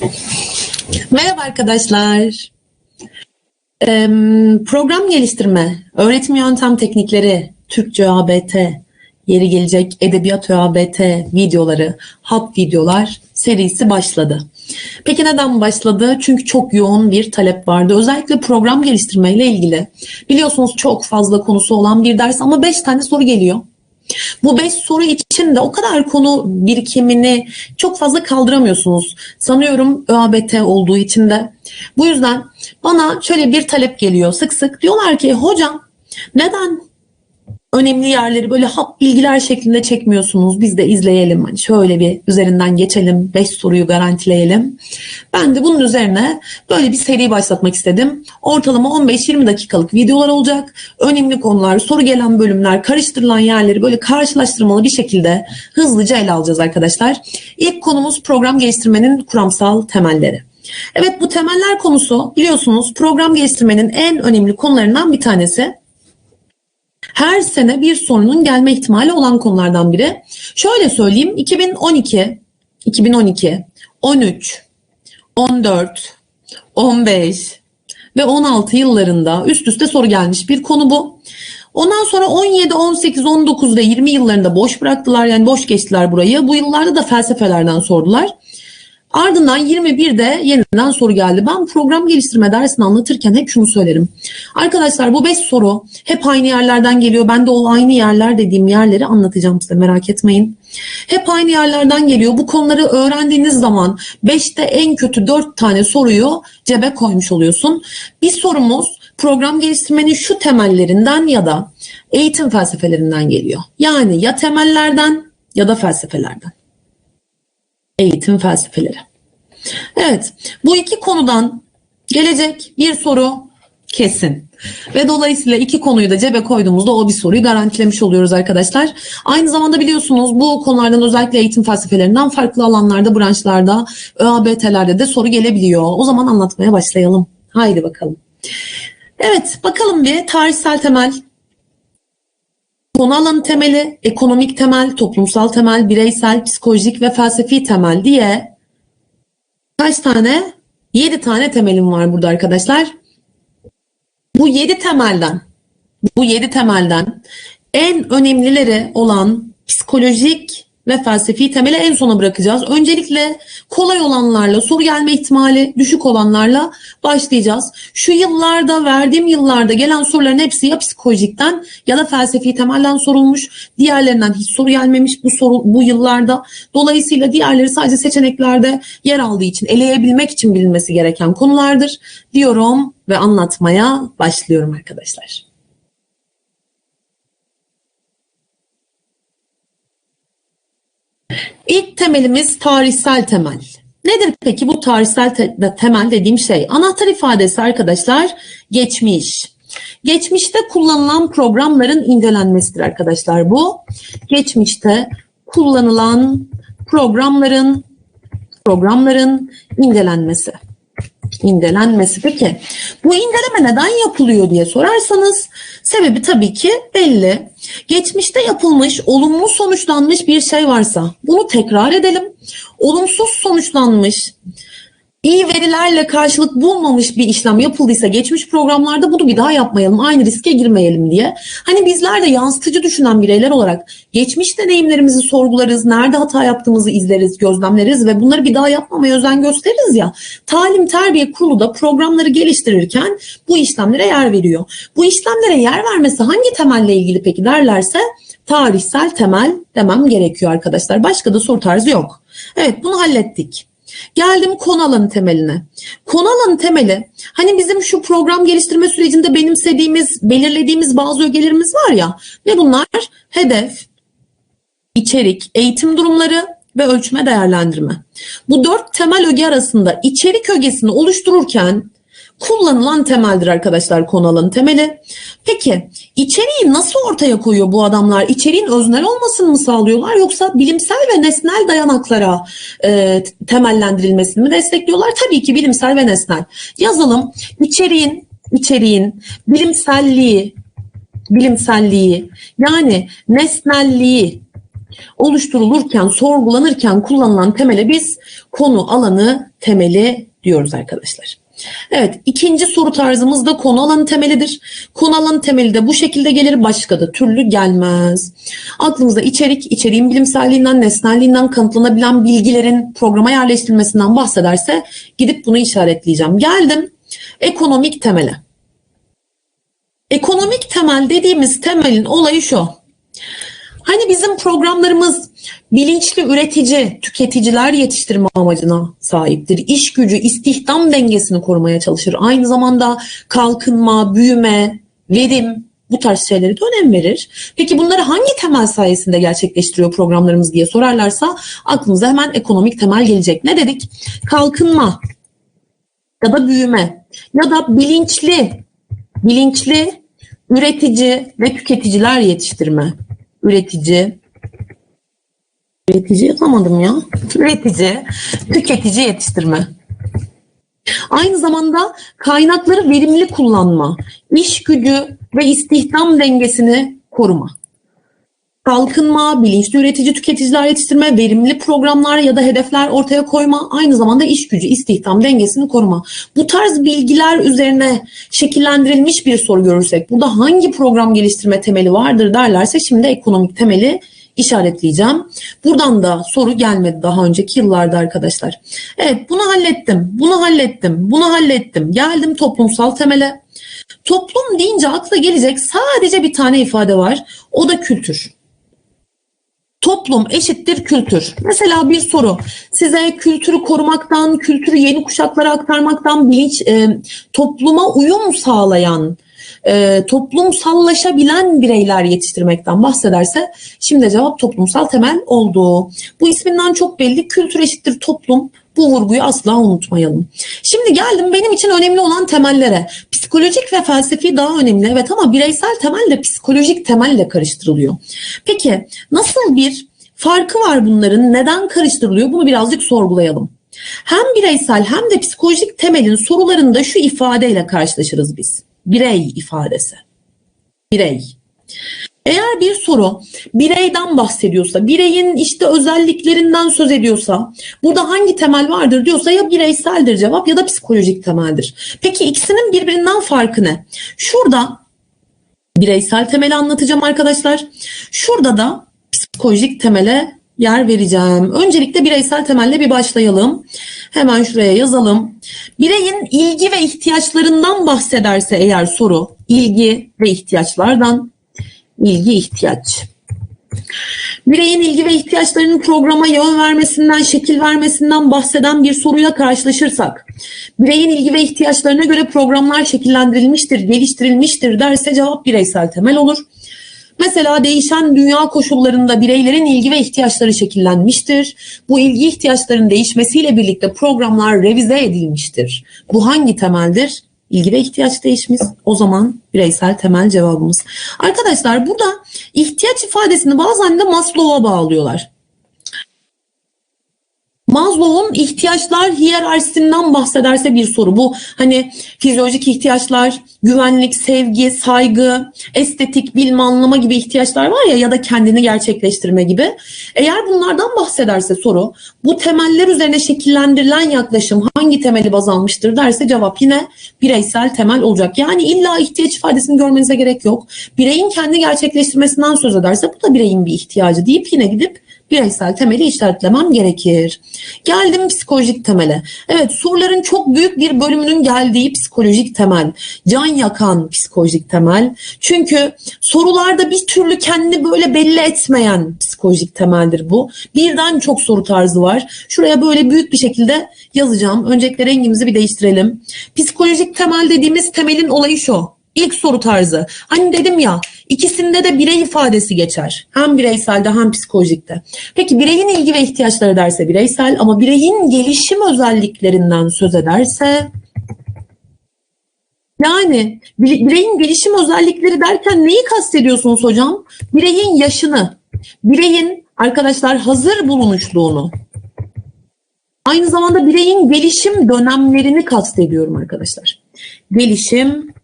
Merhaba arkadaşlar. Ee, program geliştirme, öğretim yöntem teknikleri, Türkçe ÖABT, yeri gelecek edebiyat ÖABT videoları, hap videolar serisi başladı. Peki neden başladı? Çünkü çok yoğun bir talep vardı. Özellikle program geliştirme ile ilgili. Biliyorsunuz çok fazla konusu olan bir ders ama 5 tane soru geliyor. Bu 5 soru için de o kadar konu birikimini çok fazla kaldıramıyorsunuz. Sanıyorum ÖABT olduğu için de. Bu yüzden bana şöyle bir talep geliyor sık sık. Diyorlar ki hocam neden önemli yerleri böyle hap bilgiler şeklinde çekmiyorsunuz. Biz de izleyelim. Hani şöyle bir üzerinden geçelim. 5 soruyu garantileyelim. Ben de bunun üzerine böyle bir seri başlatmak istedim. Ortalama 15-20 dakikalık videolar olacak. Önemli konular, soru gelen bölümler, karıştırılan yerleri böyle karşılaştırmalı bir şekilde hızlıca ele alacağız arkadaşlar. İlk konumuz program geliştirmenin kuramsal temelleri. Evet bu temeller konusu biliyorsunuz program geliştirmenin en önemli konularından bir tanesi her sene bir sorunun gelme ihtimali olan konulardan biri. Şöyle söyleyeyim 2012, 2012, 13, 14, 15 ve 16 yıllarında üst üste soru gelmiş bir konu bu. Ondan sonra 17, 18, 19 ve 20 yıllarında boş bıraktılar yani boş geçtiler burayı. Bu yıllarda da felsefelerden sordular. Ardından 21'de yeniden soru geldi. Ben program geliştirme dersini anlatırken hep şunu söylerim. Arkadaşlar bu 5 soru hep aynı yerlerden geliyor. Ben de o aynı yerler dediğim yerleri anlatacağım size merak etmeyin. Hep aynı yerlerden geliyor. Bu konuları öğrendiğiniz zaman 5'te en kötü 4 tane soruyu cebe koymuş oluyorsun. Bir sorumuz program geliştirmenin şu temellerinden ya da eğitim felsefelerinden geliyor. Yani ya temellerden ya da felsefelerden eğitim felsefeleri. Evet, bu iki konudan gelecek bir soru kesin. Ve dolayısıyla iki konuyu da cebe koyduğumuzda o bir soruyu garantilemiş oluyoruz arkadaşlar. Aynı zamanda biliyorsunuz bu konulardan özellikle eğitim felsefelerinden farklı alanlarda, branşlarda, ÖABT'lerde de soru gelebiliyor. O zaman anlatmaya başlayalım. Haydi bakalım. Evet, bakalım bir tarihsel temel, Konu alanı temeli, ekonomik temel, toplumsal temel, bireysel, psikolojik ve felsefi temel diye kaç tane? 7 tane temelim var burada arkadaşlar. Bu 7 temelden, bu 7 temelden en önemlileri olan psikolojik ve felsefi temeli en sona bırakacağız. Öncelikle kolay olanlarla, soru gelme ihtimali düşük olanlarla başlayacağız. Şu yıllarda, verdiğim yıllarda gelen soruların hepsi ya psikolojikten ya da felsefi temelden sorulmuş. Diğerlerinden hiç soru gelmemiş bu soru bu yıllarda. Dolayısıyla diğerleri sadece seçeneklerde yer aldığı için, eleyebilmek için bilinmesi gereken konulardır diyorum ve anlatmaya başlıyorum arkadaşlar. İlk temelimiz tarihsel temel. Nedir peki bu tarihsel te temel dediğim şey? Anahtar ifadesi arkadaşlar geçmiş. Geçmişte kullanılan programların incelenmesidir arkadaşlar bu. Geçmişte kullanılan programların programların incelenmesi incelenmesi. Peki bu inceleme neden yapılıyor diye sorarsanız sebebi tabii ki belli. Geçmişte yapılmış, olumlu sonuçlanmış bir şey varsa bunu tekrar edelim. Olumsuz sonuçlanmış, iyi verilerle karşılık bulmamış bir işlem yapıldıysa geçmiş programlarda bunu bir daha yapmayalım, aynı riske girmeyelim diye. Hani bizler de yansıtıcı düşünen bireyler olarak geçmiş deneyimlerimizi sorgularız, nerede hata yaptığımızı izleriz, gözlemleriz ve bunları bir daha yapmamaya özen gösteririz ya. Talim Terbiye Kurulu da programları geliştirirken bu işlemlere yer veriyor. Bu işlemlere yer vermesi hangi temelle ilgili peki derlerse tarihsel temel demem gerekiyor arkadaşlar. Başka da soru tarzı yok. Evet bunu hallettik. Geldim konu alanı temeline. Konu alanı temeli hani bizim şu program geliştirme sürecinde benimsediğimiz, belirlediğimiz bazı ögelerimiz var ya. Ne bunlar? Hedef, içerik, eğitim durumları ve ölçme değerlendirme. Bu dört temel öge arasında içerik ögesini oluştururken kullanılan temeldir arkadaşlar konu alanı temeli. Peki içeriği nasıl ortaya koyuyor bu adamlar? İçeriğin öznel olmasını mı sağlıyorlar yoksa bilimsel ve nesnel dayanaklara e, temellendirilmesini mi destekliyorlar? Tabii ki bilimsel ve nesnel. Yazalım içeriğin içeriğin bilimselliği bilimselliği yani nesnelliği oluşturulurken, sorgulanırken kullanılan temele biz konu alanı temeli diyoruz arkadaşlar. Evet, ikinci soru tarzımız da konu alanı temelidir. Konu alanı temeli de bu şekilde gelir, başka da türlü gelmez. Aklımıza içerik, içeriğin bilimselliğinden, nesnelliğinden kanıtlanabilen bilgilerin programa yerleştirilmesinden bahsederse gidip bunu işaretleyeceğim. Geldim ekonomik temele. Ekonomik temel dediğimiz temelin olayı şu. Hani bizim programlarımız bilinçli üretici, tüketiciler yetiştirme amacına sahiptir. İş gücü, istihdam dengesini korumaya çalışır. Aynı zamanda kalkınma, büyüme, verim bu tarz şeylere de önem verir. Peki bunları hangi temel sayesinde gerçekleştiriyor programlarımız diye sorarlarsa aklımıza hemen ekonomik temel gelecek. Ne dedik? Kalkınma ya da büyüme ya da bilinçli, bilinçli üretici ve tüketiciler yetiştirme üretici, üretici yapamadım ya. Üretici, tüketici yetiştirme. Aynı zamanda kaynakları verimli kullanma, iş gücü ve istihdam dengesini koruma. Kalkınma, bilinçli üretici tüketiciler yetiştirme, verimli programlar ya da hedefler ortaya koyma, aynı zamanda iş gücü, istihdam dengesini koruma. Bu tarz bilgiler üzerine şekillendirilmiş bir soru görürsek, burada hangi program geliştirme temeli vardır derlerse şimdi ekonomik temeli işaretleyeceğim. Buradan da soru gelmedi daha önceki yıllarda arkadaşlar. Evet bunu hallettim, bunu hallettim, bunu hallettim. Geldim toplumsal temele. Toplum deyince akla gelecek sadece bir tane ifade var. O da kültür. Toplum eşittir kültür. Mesela bir soru. Size kültürü korumaktan, kültürü yeni kuşaklara aktarmaktan, bilinç e, topluma uyum sağlayan, e, toplumsallaşabilen bireyler yetiştirmekten bahsederse şimdi cevap toplumsal temel oldu. Bu isminden çok belli. Kültür eşittir toplum. Bu vurguyu asla unutmayalım. Şimdi geldim benim için önemli olan temellere. Psikolojik ve felsefi daha önemli evet ama bireysel temel de psikolojik temelle karıştırılıyor. Peki nasıl bir farkı var bunların? Neden karıştırılıyor? Bunu birazcık sorgulayalım. Hem bireysel hem de psikolojik temelin sorularında şu ifadeyle karşılaşırız biz. Birey ifadesi. Birey. Eğer bir soru bireyden bahsediyorsa, bireyin işte özelliklerinden söz ediyorsa, burada hangi temel vardır diyorsa ya bireyseldir cevap ya da psikolojik temeldir. Peki ikisinin birbirinden farkı ne? Şurada bireysel temeli anlatacağım arkadaşlar. Şurada da psikolojik temele yer vereceğim. Öncelikle bireysel temelle bir başlayalım. Hemen şuraya yazalım. Bireyin ilgi ve ihtiyaçlarından bahsederse eğer soru, ilgi ve ihtiyaçlardan ilgi ihtiyaç. Bireyin ilgi ve ihtiyaçlarının programa yön vermesinden, şekil vermesinden bahseden bir soruyla karşılaşırsak, bireyin ilgi ve ihtiyaçlarına göre programlar şekillendirilmiştir, geliştirilmiştir derse cevap bireysel temel olur. Mesela değişen dünya koşullarında bireylerin ilgi ve ihtiyaçları şekillenmiştir. Bu ilgi ihtiyaçlarının değişmesiyle birlikte programlar revize edilmiştir. Bu hangi temeldir? İlgi ve ihtiyaç değişmiş. O zaman bireysel temel cevabımız. Arkadaşlar burada ihtiyaç ifadesini bazen de Maslow'a bağlıyorlar. Maslow'un ihtiyaçlar hiyerarşisinden bahsederse bir soru. Bu hani fizyolojik ihtiyaçlar, güvenlik, sevgi, saygı, estetik, bilme, anlama gibi ihtiyaçlar var ya ya da kendini gerçekleştirme gibi. Eğer bunlardan bahsederse soru bu temeller üzerine şekillendirilen yaklaşım hangi temeli baz almıştır derse cevap yine bireysel temel olacak. Yani illa ihtiyaç ifadesini görmenize gerek yok. Bireyin kendi gerçekleştirmesinden söz ederse bu da bireyin bir ihtiyacı deyip yine gidip bireysel temeli işaretlemem gerekir. Geldim psikolojik temele. Evet soruların çok büyük bir bölümünün geldiği psikolojik temel. Can yakan psikolojik temel. Çünkü sorularda bir türlü kendini böyle belli etmeyen psikolojik temeldir bu. Birden çok soru tarzı var. Şuraya böyle büyük bir şekilde yazacağım. Öncelikle rengimizi bir değiştirelim. Psikolojik temel dediğimiz temelin olayı şu. İlk soru tarzı. Hani dedim ya ikisinde de birey ifadesi geçer. Hem bireyselde hem psikolojikte. Peki bireyin ilgi ve ihtiyaçları derse bireysel ama bireyin gelişim özelliklerinden söz ederse yani bireyin gelişim özellikleri derken neyi kastediyorsunuz hocam? Bireyin yaşını, bireyin arkadaşlar hazır bulunuşluğunu, aynı zamanda bireyin gelişim dönemlerini kastediyorum arkadaşlar. Gelişim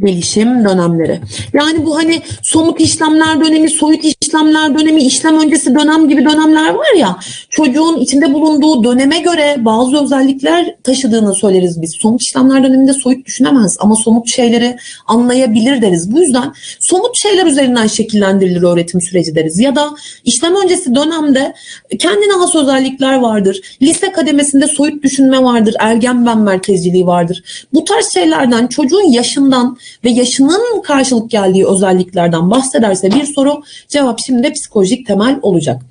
gelişim dönemleri. Yani bu hani somut işlemler dönemi, soyut işlemler işlemler dönemi, işlem öncesi dönem gibi dönemler var ya. Çocuğun içinde bulunduğu döneme göre bazı özellikler taşıdığını söyleriz biz. Somut işlemler döneminde soyut düşünemez ama somut şeyleri anlayabilir deriz. Bu yüzden somut şeyler üzerinden şekillendirilir öğretim süreci deriz. Ya da işlem öncesi dönemde kendine has özellikler vardır. Lise kademesinde soyut düşünme vardır. Ergen ben merkezciliği vardır. Bu tarz şeylerden çocuğun yaşından ve yaşının karşılık geldiği özelliklerden bahsederse bir soru cevap şimdi de psikolojik temel olacak.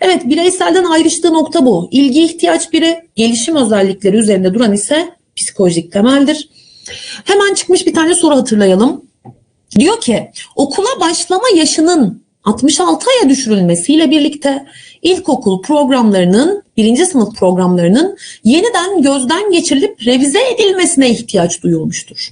Evet bireyselden ayrıştığı nokta bu. İlgi ihtiyaç biri, gelişim özellikleri üzerinde duran ise psikolojik temeldir. Hemen çıkmış bir tane soru hatırlayalım. Diyor ki okula başlama yaşının 66 aya düşürülmesiyle birlikte ilkokul programlarının, birinci sınıf programlarının yeniden gözden geçirilip revize edilmesine ihtiyaç duyulmuştur.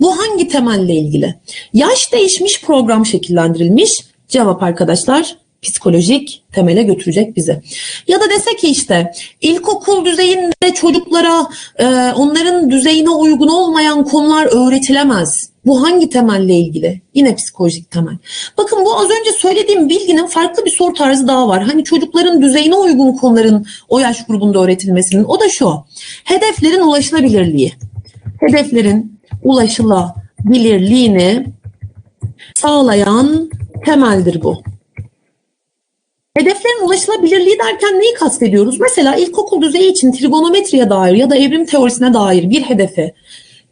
Bu hangi temelle ilgili? Yaş değişmiş program şekillendirilmiş. Cevap arkadaşlar psikolojik temele götürecek bizi. Ya da dese ki işte ilkokul düzeyinde çocuklara e, onların düzeyine uygun olmayan konular öğretilemez. Bu hangi temelle ilgili? Yine psikolojik temel. Bakın bu az önce söylediğim bilginin farklı bir soru tarzı daha var. Hani çocukların düzeyine uygun konuların o yaş grubunda öğretilmesinin. O da şu. Hedeflerin ulaşılabilirliği. Hedeflerin ulaşılabilirliğini sağlayan temeldir bu. Hedeflerin ulaşılabilirliği derken neyi kastediyoruz? Mesela ilkokul düzeyi için trigonometriye dair ya da evrim teorisine dair bir hedefe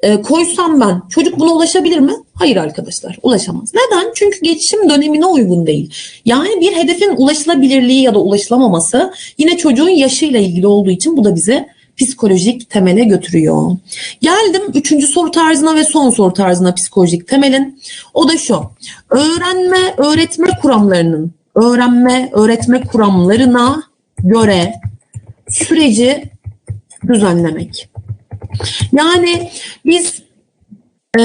e, koysam ben çocuk buna ulaşabilir mi? Hayır arkadaşlar ulaşamaz. Neden? Çünkü geçişim dönemine uygun değil. Yani bir hedefin ulaşılabilirliği ya da ulaşılamaması yine çocuğun yaşıyla ilgili olduğu için bu da bize psikolojik temele götürüyor. Geldim üçüncü soru tarzına ve son soru tarzına psikolojik temelin. O da şu. Öğrenme, öğretme kuramlarının öğrenme, öğretme kuramlarına göre süreci düzenlemek. Yani biz e,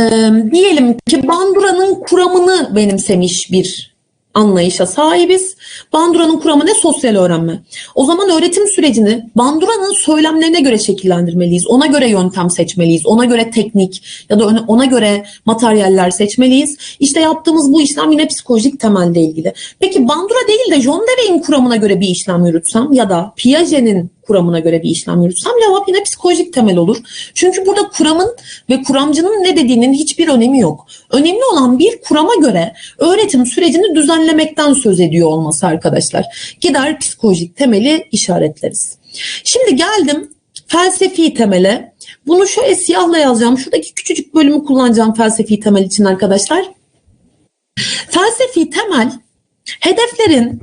diyelim ki Bandura'nın kuramını benimsemiş bir anlayışa sahibiz. Bandura'nın kuramı ne? Sosyal öğrenme. O zaman öğretim sürecini Bandura'nın söylemlerine göre şekillendirmeliyiz. Ona göre yöntem seçmeliyiz. Ona göre teknik ya da ona göre materyaller seçmeliyiz. İşte yaptığımız bu işlem yine psikolojik temelde ilgili. Peki Bandura değil de John Dewey'in kuramına göre bir işlem yürütsem ya da Piaget'in kuramına göre bir işlem yürütsem cevap yine psikolojik temel olur. Çünkü burada kuramın ve kuramcının ne dediğinin hiçbir önemi yok. Önemli olan bir kurama göre öğretim sürecini düzenlemekten söz ediyor olması arkadaşlar. Gider psikolojik temeli işaretleriz. Şimdi geldim felsefi temele. Bunu şöyle siyahla yazacağım. Şuradaki küçücük bölümü kullanacağım felsefi temel için arkadaşlar. Felsefi temel hedeflerin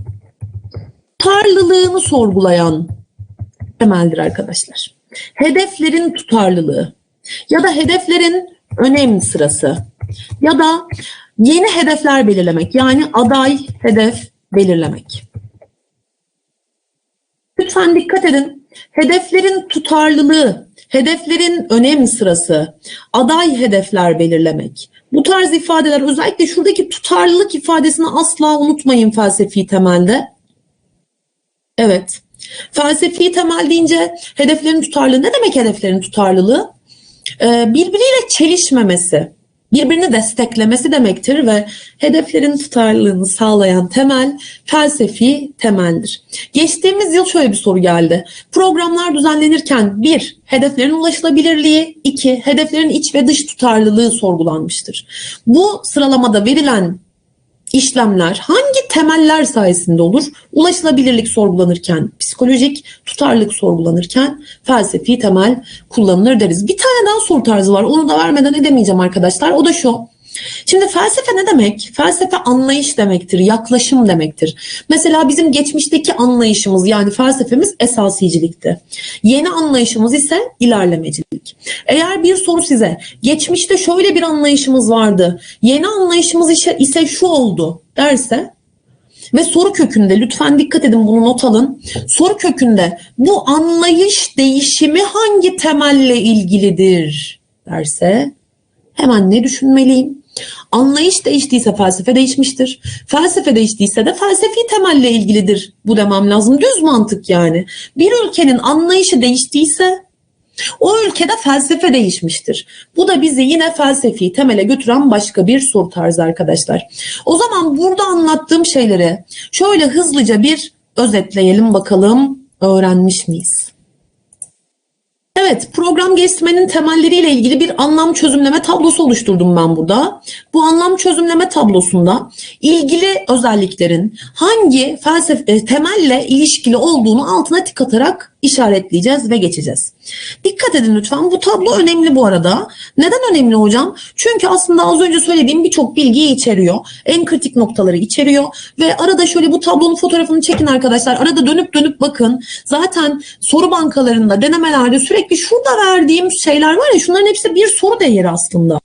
tutarlılığını sorgulayan temeldir arkadaşlar. Hedeflerin tutarlılığı ya da hedeflerin önem sırası ya da yeni hedefler belirlemek yani aday hedef belirlemek. Lütfen dikkat edin. Hedeflerin tutarlılığı, hedeflerin önem sırası, aday hedefler belirlemek. Bu tarz ifadeler özellikle şuradaki tutarlılık ifadesini asla unutmayın felsefi temelde. Evet. Felsefi temel deyince hedeflerin tutarlılığı ne demek hedeflerin tutarlılığı? Ee, birbiriyle çelişmemesi, birbirini desteklemesi demektir ve hedeflerin tutarlılığını sağlayan temel felsefi temeldir. Geçtiğimiz yıl şöyle bir soru geldi. Programlar düzenlenirken bir, hedeflerin ulaşılabilirliği, iki, hedeflerin iç ve dış tutarlılığı sorgulanmıştır. Bu sıralamada verilen işlemler hangi temeller sayesinde olur? Ulaşılabilirlik sorgulanırken, psikolojik tutarlılık sorgulanırken felsefi temel kullanılır deriz. Bir tane daha soru tarzı var. Onu da vermeden edemeyeceğim arkadaşlar. O da şu. Şimdi felsefe ne demek? Felsefe anlayış demektir, yaklaşım demektir. Mesela bizim geçmişteki anlayışımız yani felsefemiz esasicilikti. Yeni anlayışımız ise ilerlemecilik. Eğer bir soru size geçmişte şöyle bir anlayışımız vardı, yeni anlayışımız ise, şu oldu derse ve soru kökünde lütfen dikkat edin bunu not alın. Soru kökünde bu anlayış değişimi hangi temelle ilgilidir derse hemen ne düşünmeliyim? Anlayış değiştiyse felsefe değişmiştir. Felsefe değiştiyse de felsefi temelle ilgilidir bu demem lazım. Düz mantık yani. Bir ülkenin anlayışı değiştiyse O ülkede felsefe değişmiştir. Bu da bizi yine felsefi temele götüren başka bir soru tarzı arkadaşlar. O zaman burada anlattığım şeyleri şöyle hızlıca bir özetleyelim bakalım öğrenmiş miyiz? Evet, program geliştirmenin temelleriyle ilgili bir anlam çözümleme tablosu oluşturdum ben burada. Bu anlam çözümleme tablosunda ilgili özelliklerin hangi felsefe e, temelle ilişkili olduğunu altına tik atarak işaretleyeceğiz ve geçeceğiz. Dikkat edin lütfen. Bu tablo önemli bu arada. Neden önemli hocam? Çünkü aslında az önce söylediğim birçok bilgiyi içeriyor. En kritik noktaları içeriyor ve arada şöyle bu tablonun fotoğrafını çekin arkadaşlar. Arada dönüp dönüp bakın. Zaten soru bankalarında, denemelerde sürekli şurada verdiğim şeyler var ya şunların hepsi bir soru değeri aslında.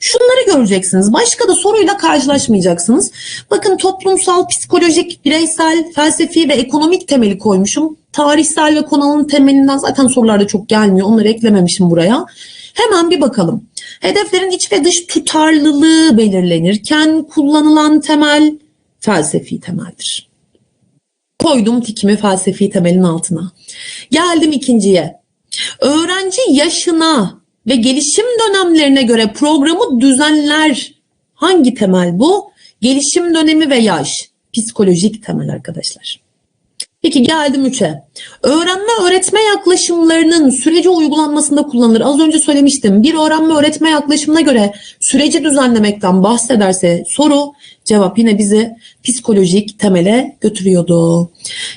Şunları göreceksiniz. Başka da soruyla karşılaşmayacaksınız. Bakın toplumsal, psikolojik, bireysel, felsefi ve ekonomik temeli koymuşum. Tarihsel ve konunun temelinden zaten sorularda çok gelmiyor. Onları eklememişim buraya. Hemen bir bakalım. Hedeflerin iç ve dış tutarlılığı belirlenirken kullanılan temel felsefi temeldir. Koydum tikimi felsefi temelin altına. Geldim ikinciye. Öğrenci yaşına ve gelişim dönemlerine göre programı düzenler. Hangi temel bu? Gelişim dönemi ve yaş. Psikolojik temel arkadaşlar. Peki geldim 3'e. Öğrenme öğretme yaklaşımlarının sürece uygulanmasında kullanılır. Az önce söylemiştim. Bir öğrenme öğretme yaklaşımına göre süreci düzenlemekten bahsederse soru cevap yine bizi psikolojik temele götürüyordu.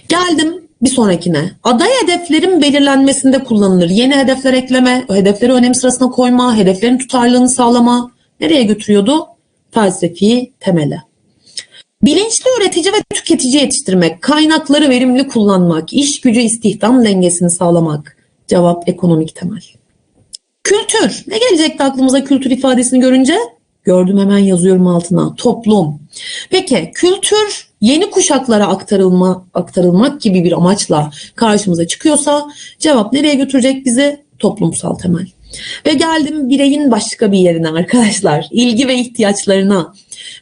Geldim bir sonrakine. Aday hedeflerin belirlenmesinde kullanılır. Yeni hedefler ekleme, hedefleri önem sırasına koyma, hedeflerin tutarlılığını sağlama. Nereye götürüyordu? Felsefi temele. Bilinçli üretici ve tüketici yetiştirmek, kaynakları verimli kullanmak, iş gücü istihdam dengesini sağlamak. Cevap ekonomik temel. Kültür. Ne gelecekti aklımıza kültür ifadesini görünce? Gördüm hemen yazıyorum altına. Toplum. Peki kültür yeni kuşaklara aktarılma, aktarılmak gibi bir amaçla karşımıza çıkıyorsa cevap nereye götürecek bizi? Toplumsal temel. Ve geldim bireyin başka bir yerine arkadaşlar. İlgi ve ihtiyaçlarına.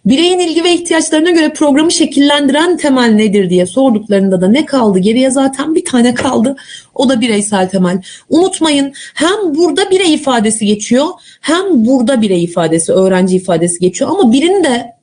Bireyin ilgi ve ihtiyaçlarına göre programı şekillendiren temel nedir diye sorduklarında da ne kaldı? Geriye zaten bir tane kaldı. O da bireysel temel. Unutmayın hem burada birey ifadesi geçiyor hem burada birey ifadesi, öğrenci ifadesi geçiyor. Ama birinde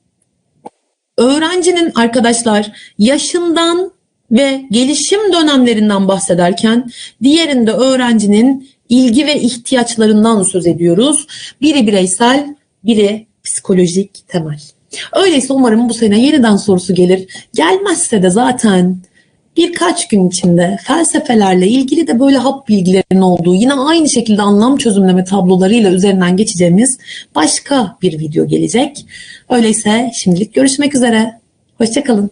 öğrencinin arkadaşlar yaşından ve gelişim dönemlerinden bahsederken diğerinde öğrencinin ilgi ve ihtiyaçlarından söz ediyoruz. Biri bireysel, biri psikolojik temel. Öyleyse umarım bu sene yeniden sorusu gelir. Gelmezse de zaten birkaç gün içinde felsefelerle ilgili de böyle hap bilgilerin olduğu yine aynı şekilde anlam çözümleme tablolarıyla üzerinden geçeceğimiz başka bir video gelecek. Öyleyse şimdilik görüşmek üzere. Hoşçakalın.